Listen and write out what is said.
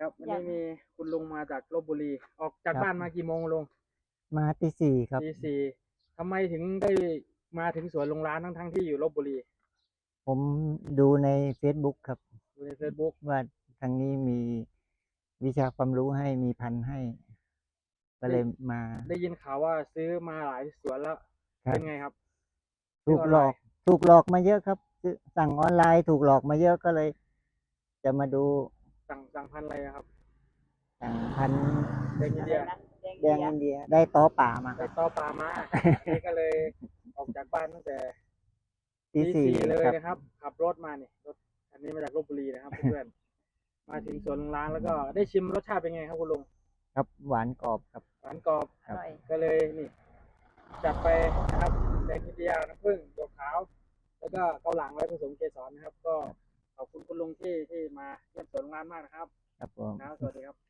ครับวันอยานี้กมีคุณลุงมาจากลบบุรี ออกจากครับ บ้านมากี่โมงลุงมาที่สี่ครับ ตีสี่ทำไมถึงได้มาถึงสวนลุงร้านทั้งทั้งๆที่อยู่ลบบุรีผมดูใน Facebook ครับ ดูในเฟซบุ๊กว่าทางนี้มีวิชาความรู้ให้มีพันธุ์ให้ ก็เลยมาได้ยินข่าวว่าซื้อมาหลายสวนแล้วครับเป็นไงครับ ถูกหลอก ถูกหลอกมาเยอะครับซื้อสั่งออนไลน์ถูกหลอกมาเยอะก็เลย จะมาดู สั่งสั่งพันธุ์อะไรนะครับสั่งพันธุ์แดงอินเดียแดงอินเดีย ได้ต่อป่ามาคไปรับต่อปลามานี่ก็เลยออกจากบ้านตั้งแต่ที่ตีสี่สี่เลยครับ นะครับ ขับรถมาเนี่ยรถอันนี้มาจากลบบุรีนะครับ เพื่อนๆมาถึงสวนลุงร้านแล้วก็ได้ชิมรสชาติเป็นไงครับคุณลุงครับหวานกรอบครับ หวานกรอบ อร่อยก็เลยนี่จัดไปนะครับแดงอินเดียน้ำผึ้งตัวขาว แล้วก็เกาหลังไว้ผสมเกสรนะครับ ก็ข อบคุณคุณลุงที่ที่มาเยี่ยมสวนโรงงานมากนะครับ ครับผม นะครับสวัสดีครับ